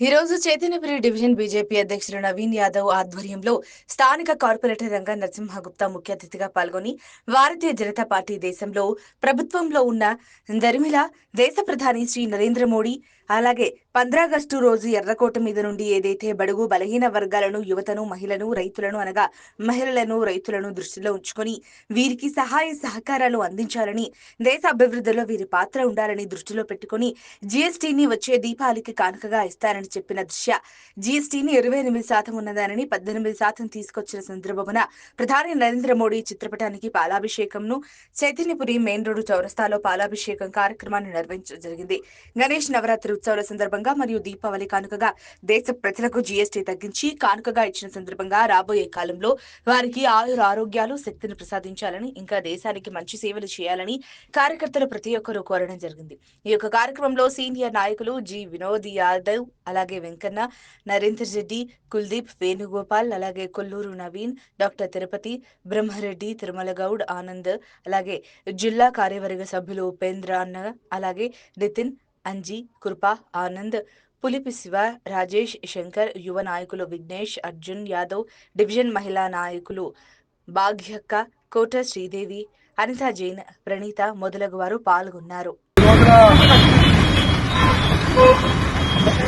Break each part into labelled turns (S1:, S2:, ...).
S1: ఈ రోజు Chaitanyapuri division BJP అధ్యక్షుడు నవీన్ యాదవ్ ఆధ్వర్యంలో స్థానిక కార్పొరేటర్ రంగ నరసింహగుప్తా ముఖ్య అతిథిగా పాల్గొని భారతీయ జనతా పార్టీ దేశంలో ప్రభుత్వంలో ఉన్న దరిమిల దేశ ప్రధాని శ్రీ నరేంద్ర మోడీ అలాగే పంద్రాగస్టు రోజు ఎర్రకోట మీద నుండి ఏదైతే బడుగు బలహీన వర్గాలను యువతను మహిళను రైతులను అనగా మహిళలను రైతులను దృష్టిలో ఉంచుకొని వీరికి సహాయ సహకారాలు అందించాలని దేశ అభివృద్ధిలో వీరి పాత్ర ఉండాలని దృష్టిలో పెట్టుకొని జీఎస్టీని వచ్చే దీపావళికి కానుకగా ఇస్తారని చెప్పిన దృశ్య జీఎస్టీని ఇరవై ఎనిమిది శాతం ఉన్నదానని పద్దెనిమిది శాతం తీసుకొచ్చిన సందర్భమున ప్రధాని నరేంద్ర మోడీ చిత్రపటానికి పాలాభిషేకంను చైతన్యపురి మెయిన్ రోడ్డు చౌరస్తాలో పాలాభిషేకం కార్యక్రమాన్ని నిర్వహించడం జరిగింది. గణేష్ నవరాత్రి ఉత్సవాల సందర్భంగా మరియు దీపావళి కానుకగా దేశ ప్రజలకు జీఎస్టీ తగ్గించి కానుకగా ఇచ్చిన సందర్భంగా రాబోయే కాలంలో వారికి ఆయుర ఆరోగ్యాలు శక్తిని ప్రసాదించాలని ఇంకా దేశానికి మంచి సేవలు చేయాలని కార్యకర్తలు ప్రతి ఒక్కరూ కోరడం జరిగింది. ఈ యొక్క కార్యక్రమంలో సీనియర్ నాయకులు జి. వినోద్ యాదవ్ అలాగే వెంకన్న నరేందర్ రెడ్డి కుల్దీప్ వేణుగోపాల్ అలాగే కొల్లూరు నవీన్ డాక్టర్ తిరుపతి బ్రహ్మారెడ్డి తిరుమల గౌడ్ ఆనంద్ అలాగే జిల్లా కార్యవర్గ సభ్యులు ఉపేంద్ర అన్న అలాగే నితిన్ అంజీ కృప ఆనంద్ పులిపి శివ రాజేష్ శంకర్ యువ నాయకులు విఘ్నేష్ అర్జున్ యాదవ్ డివిజన్ మహిళా నాయకులు భాగ్యక్క కోట శ్రీదేవి అనితా జైన్ ప్రణీత మొదలగు వారు పాల్గొన్నారు.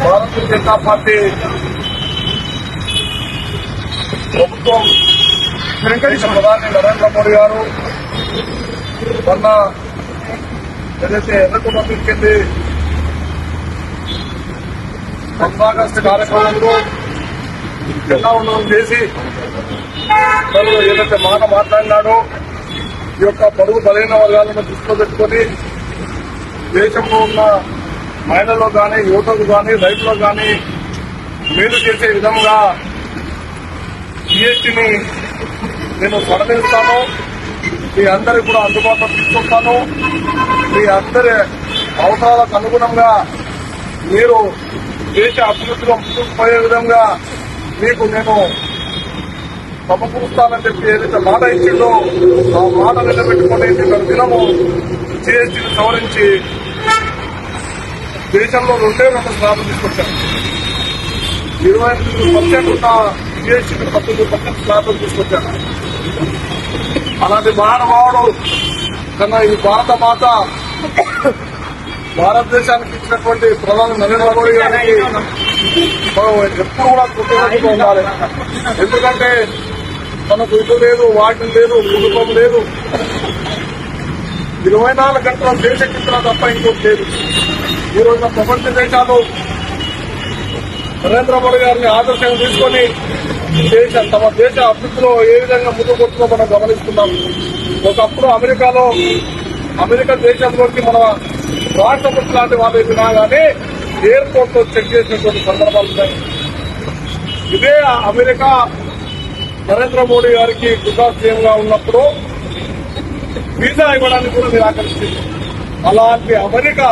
S2: భారతీయ జనతా పార్టీ ప్రభుత్వం ప్రధాని నరేంద్ర మోడీ గారు మొన్న ఏదైతే ఆగస్టు కార్యక్రమంలో జెండా చేసి తను ఏదైతే మాట మాట్లాడినాడో ఈ యొక్క పొరుగు బలహీన వర్గాలను దృష్టిలో పెట్టుకొని దేశంలో ఉన్న మహిళలు కానీ యువతకు కానీ రైతులకు కానీ మేలు చేసే విధంగా జిఎస్టీని నేను సడలిస్తాను. మీ అందరికి కూడా అందుబాటులో తీసుకొస్తాను మీ అందరి అవసరాలకు అనుగుణంగా మీరు దేశ అభివృద్ధిలో ముందుకుపోయే విధంగా మీకు నేను సమకూరుస్తానని చెప్పి ఏదైతే మాట ఇచ్చిందో ఆ మాట నిలబెట్టుకుని నిన్న దినము జిఎస్టీని సవరించి దేశంలో రెండే రెండు స్లాబులు తీసుకొచ్చాను. ఇరవై ఎనిమిది పర్సెంట్ ఉన్న జిఎస్టీని పద్దెనిమిది పర్సెంట్ స్లాబులు తీసుకొచ్చాను. అలాంటి మహానుభావుడు కన్నా ఈ భారత మాత భారతదేశానికి ఇచ్చినటువంటి ప్రధాని నరేంద్ర మోడీ గారికి మనం ఎప్పుడు కూడా కృతజ్ఞతగా ఉండాలి. ఎందుకంటే మనకు ఇల్లు లేదు వాటి లేదు కుటుంబం లేదు. ఇరవై నాలుగు గంటల దేశ చిత్రం తప్ప ఇంకోటి లేదు. ఈ రోజున ప్రపంచ దేశాలు నరేంద్ర మోడీ గారిని ఆదర్శంగా తీసుకొని దేశ తమ దేశ అభివృద్ధిలో ఏ విధంగా ముందుకు వస్తుందో మనం గమనిస్తున్నాం. ఒకప్పుడు అమెరికాలో అమెరికా దేశంలోకి మన రాష్ట్ర లాంటి వాళ్ళు ఎదిగినా కానీ ఎయిర్పోర్ట్లో చెక్ చేసినటువంటి సందర్భాలు ఉన్నాయి. ఇదే అమెరికా నరేంద్ర మోడీ గారికి గుజరాత్ సీఎం గా ఉన్నప్పుడు వీసా ఇవ్వడానికి కూడా నిరాకరించింది. అలాంటి అమెరికా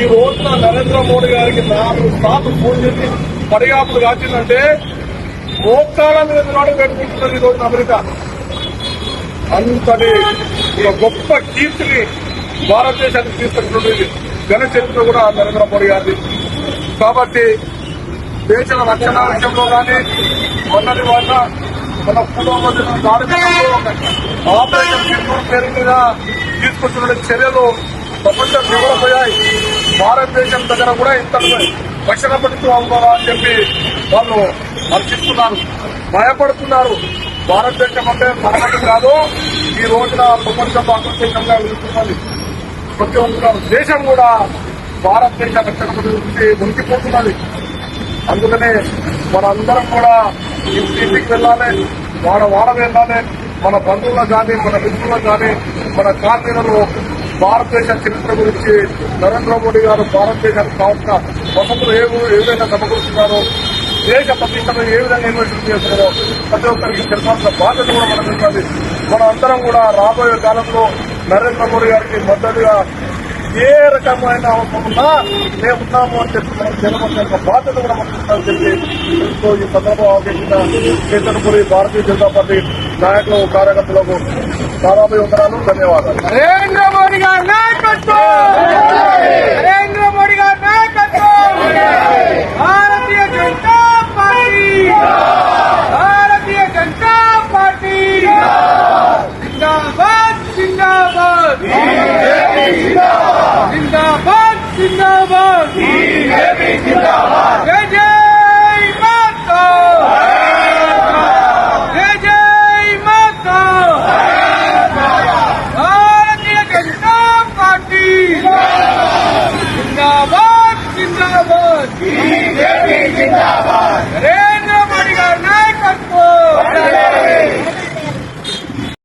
S2: ఈ రోజున నరేంద్ర మోడీ గారికి నాలుగు సార్లు ఫోన్ చేసి పడిగాపులు కాచిందంటే మోక్షాల మీద నాడు పెట్టుకుంటున్నది ఈ రోజున అమెరికా. అంతటి గొప్ప కీర్తిని భారతదేశానికి తీసుకున్నటువంటి ఘన చరిత్ర కూడా నరేంద్ర మోడీ గారిది. కాబట్టి దేశ రక్షణ విషయంలో కానీ మొన్నటి వల్ల మన పూర్వం కార్యక్రమంలో ఆపరేషన్ సింధూర్ పేరు మీద తీసుకొచ్చిన చర్యలు ప్రపంచం వివరపోయాయి భారతదేశం దగ్గర కూడా ఇంత రక్షణ పడుతూ అవ్వాలా అని చెప్పి వాళ్ళు హర్షిస్తున్నారు భయపడుతున్నారు. భారతదేశం అంటే మరణం కాదు. ఈ రోజున ప్రపంచం ఆకర్షణంగా వెళ్తున్నది ప్రతి ఒక్క దేశం కూడా భారతదేశ రక్షణ గురించి మునిగిపోతున్నది. అందుకనే మనందరం కూడా ఇంటింటికి వెళ్ళాలి వాడ వాడ వెళ్ళాలి మన బంధువులకు కానీ మన మిత్రులకు కానీ మన కార్మికులు భారతదేశ చరిత్ర గురించి నరేంద్ర మోడీ గారు భారతదేశానికి కావాల్సిన వసతులు ఏ ఏదైనా సమకూరుస్తున్నారో దేశ ప్రతిష్టను ఏ విధంగా ఇన్వెస్ట్ చేస్తున్నారో ప్రతి ఒక్కరికి తెలపాల్సిన బాధ్యత కూడా మనకు ఉన్నది. మన అందరం కూడా రాబోయే కాలంలో నరేంద్ర మోడీ గారికి మద్దతుగా ఏ రకమైన అవసరమున్నా ఉన్నా అని చెప్పి మనం జనమంతా యొక్క బాధ్యత కూడా మనం చెప్పి తెలుస్తూ ఈ సందర్భం అవకాశంగా చేతనపురి భారతీయ జనతా పార్టీ నాయకులు కార్యకర్తలకు దాదాపు వందనాలు ధన్యవాదాలు.
S3: నరేంద్ర మోడీ గారు